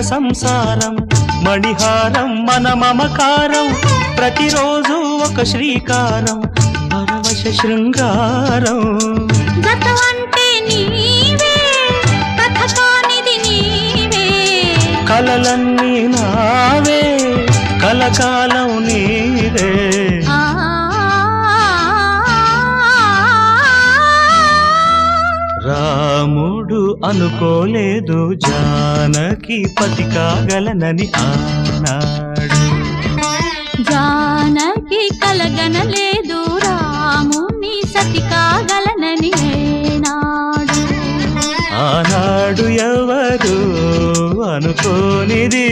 సంసారం. మణిహారం మన మమకారం. ప్రతిరోజు ఒక శ్రీకారం పరవశ శృంగారం. కలలన్నీ నావే కలకాలం నీవే. ఆ రాముడు అనుకోలేదు. జానకి పతి కాగలనని ఆనాడు జానకి కలగనలేదు. రాముని సతి కాగలనని ఏనాడు. ఆనాడు ఎవరు అనుకోనిది?